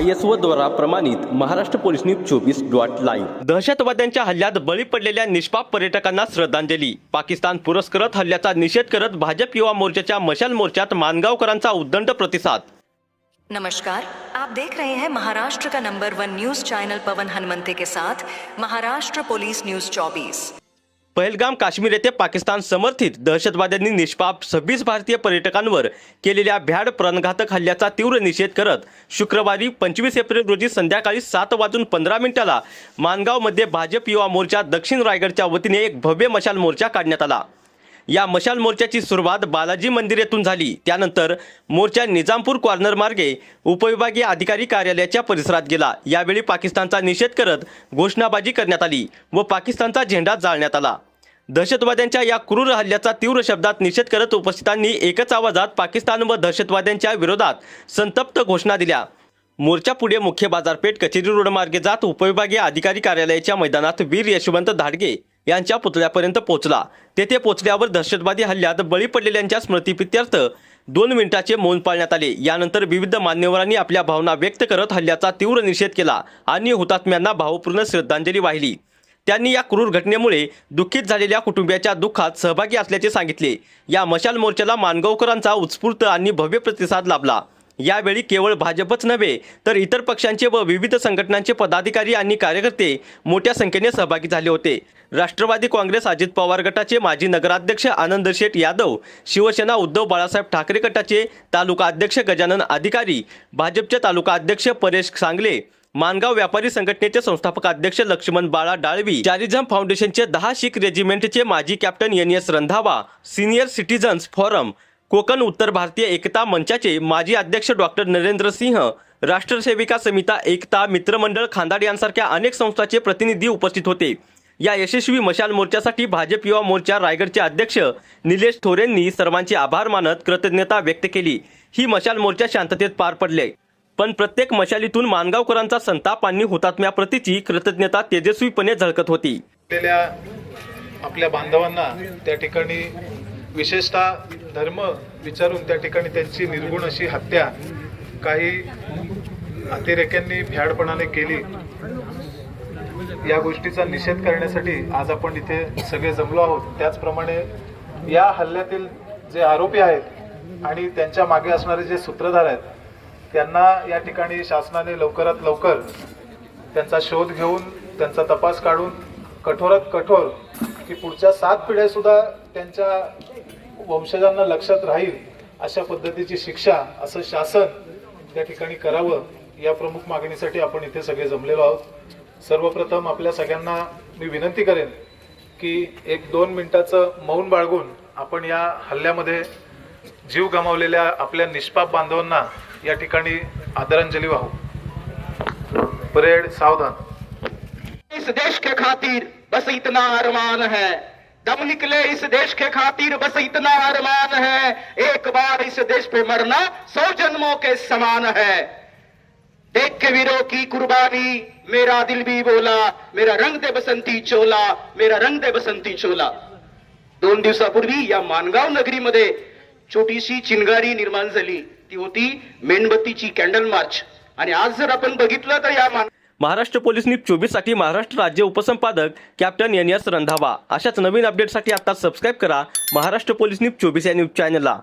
I S O द्वारा प्रमाणित Maharashtra police news चोवीस डॉट लाईव्ह. दहशतवाद्यांच्या हल्ल्यात बळी पडलेल्या निष्पाप पर्यटकांना श्रद्धांजली. पाकिस्तान पुरस्कृत हल्ल्याचा निषेध करत भाजप युवा मोर्चाच्या मशाल मोर्चात मानगावकरांचा उद्दंड प्रतिसाद. नमस्कार. आप देख रहे हैं महाराष्ट्र का number one news channel Pawan Hanumante के साथ महाराष्ट्र पुलिस न्यूज 24 पहलगाम काश्मीर येथे पाकिस्तान समर्थित दहशतवाद्यांनी निष्पाप सव्वीस भारतीय पर्यटकांवर केलेल्या भ्याड प्राणघातक हल्ल्याचा तीव्र निषेध करत शुक्रवारी पंचवीस एप्रिल रोजी संध्याकाळी सात वाजून पंधरा मिनिटाला मानगावमध्ये भाजप युवा मोर्चा दक्षिण रायगडच्या वतीने एक भव्य मशाल मोर्चा काढण्यात आला. या मशाल मोर्चाची सुरुवात बालाजी मंदिर येथून झाली. त्यानंतर मोर्चा निजामपूर कॉर्नर मार्गे उपविभागीय अधिकारी कार्यालयाच्या परिसरात गेला. यावेळी पाकिस्तानचा निषेध करत घोषणाबाजी करण्यात आली व पाकिस्तानचा झेंडा जाळण्यात आला. दहशतवाद्यांच्या या क्रूर हल्ल्याचा तीव्र शब्दात निषेध करत उपस्थितांनी एकच आवाजात पाकिस्तान व दहशतवाद्यांच्या विरोधात संतप्त घोषणा दिल्या. मोर्चा पुढे मुख्य बाजारपेठ कचेरी रोड मार्गे जात उपविभागीय अधिकारी कार्यालयाच्या मैदानात वीर यशवंत धाडगे यांच्या पुतळ्यापर्यंत पोहोचला. तेथे पोहोचल्यावर दहशतवादी हल्ल्यात बळी पडलेल्यांच्या स्मृतीप्रित्यर्थ दोन मिनिटाचे मौन पाळण्यात आले. यानंतर विविध मान्यवरांनी आपल्या भावना व्यक्त करत हल्ल्याचा तीव्र निषेध केला आणि हुतात्म्यांना भावपूर्ण श्रद्धांजली वाहिली. त्यांनी या क्रूर घटनेमुळे दुःखित झालेल्या कुटुंबियाच्या दुःखात सहभागी असल्याचे सांगितले. या मशाल मोर्चाला मानगावकरांचा उत्स्फूर्त आणि भव्य प्रतिसाद लाभला. यावेळी केवळ भाजपच नव्हे तर इतर पक्षांचे व विविध संघटनांचे पदाधिकारी आणि कार्यकर्ते मोठ्या संख्येने सहभागी झाले होते. राष्ट्रवादी काँग्रेस अजित पवार गटाचे माजी नगराध्यक्ष आनंद शेठ यादव शिवसेना उद्धव बाळासाहेब ठाकरे गटाचे तालुका अध्यक्ष गजानन अधिकारी भाजपचे तालुका अध्यक्ष परेश सांगले मानगाव व्यापारी संघटनेचे संस्थापक अध्यक्ष लक्ष्मण बाळा डाळवी चारिझम फाउंडेशनचे दहा शीख रेजिमेंटचे माजी captain N S Randhawa senior citizens forum Konkan उत्तर भारतीय एकता मंचाचे माजी अध्यक्ष डॉक्टर नरेंद्र सिंह राष्ट्रसेविका समिता एकता मित्रमंडळ खांदाड यांसारख्या अनेक संस्थांचे प्रतिनिधी उपस्थित होते. या यशस्वी मशाल मोर्चासाठी भाजप युवा मोर्चा रायगडचे अध्यक्ष निलेश थोरेंनी सर्वांचे आभार मानत कृतज्ञता व्यक्त केली. ही मशाल मोर्चा शांततेत पार पडले. पण प्रत्येक मशालीतून मानगावकरांचा संताप आणि हुतात्म्याप्रतीची कृतज्ञता तेजस्वीपणे झळकत होती. आपल्या बांधवांना त्या ठिकाणी विशेषतः धर्म विचारून त्या ठिकाणी त्यांची निर्गुण अशी हत्या काही अतिरेक्यांनी भ्याडपणाने केली या गोष्टीचा निषेध करण्यासाठी आज आपण इथे सगळे जमलो आहोत. त्याचप्रमाणे या हल्ल्यातील जे आरोपी आहेत आणि त्यांच्या मागे असणारे जे सूत्रधार आहेत त्यांना या ठिकाणी शासनाने लवकरात लवकर त्यांचा शोध घेऊन त्यांचा तपास काढून कठोरात कठोर की पुढच्या सात पिढ्यासुद्धा त्यांच्या वंशजांना लक्षात राहील अशा पद्धतीची शिक्षा असं शासन त्या ठिकाणी करावं या प्रमुख मागणीसाठी आपण इथे सगळे जमलेलो आहोत. सर्वप्रथम आपल्या सगळ्यांना मी विनंती करेन की एक दोन मिनिटाचं मौन बाळगून आपण या हल्ल्यामध्ये जीव गमावलेल्या आपल्या निष्पाप बांधवांना या ठिकाणी आदरांजली वाहू. परेड सावधान. इस देश के खातिर बस इतना अरमान है। दम निकले इस देश के खातिर बस इतना अरमान है। एक बार इस देश पे मरना सौ जन्मों के समान है। देख के वीरों की कुर्बानी मेरा दिल भी बोला मेरा रंग दे बसंती चोला मेरा रंग दे बसंती चोला। दोन दिवसापूर्वी या मानगाव नगरीमध्ये छोटीशी चिंगारी निर्माण झाली. ती होती मेणबत्तीची कॅन्डल मार्च. आणि आज जर आपण बघितलं तर या मान महाराष्ट्र पोलीस न्यूज चोवीससाठी महाराष्ट्र राज्य उपसंपादक कॅप्टन एन एस रंधावा. अशाच नवीन अपडेटसाठी आता सबस्क्राईब करा महाराष्ट्र पोलीस न्यूज चोवीस या न्यूज चॅनलला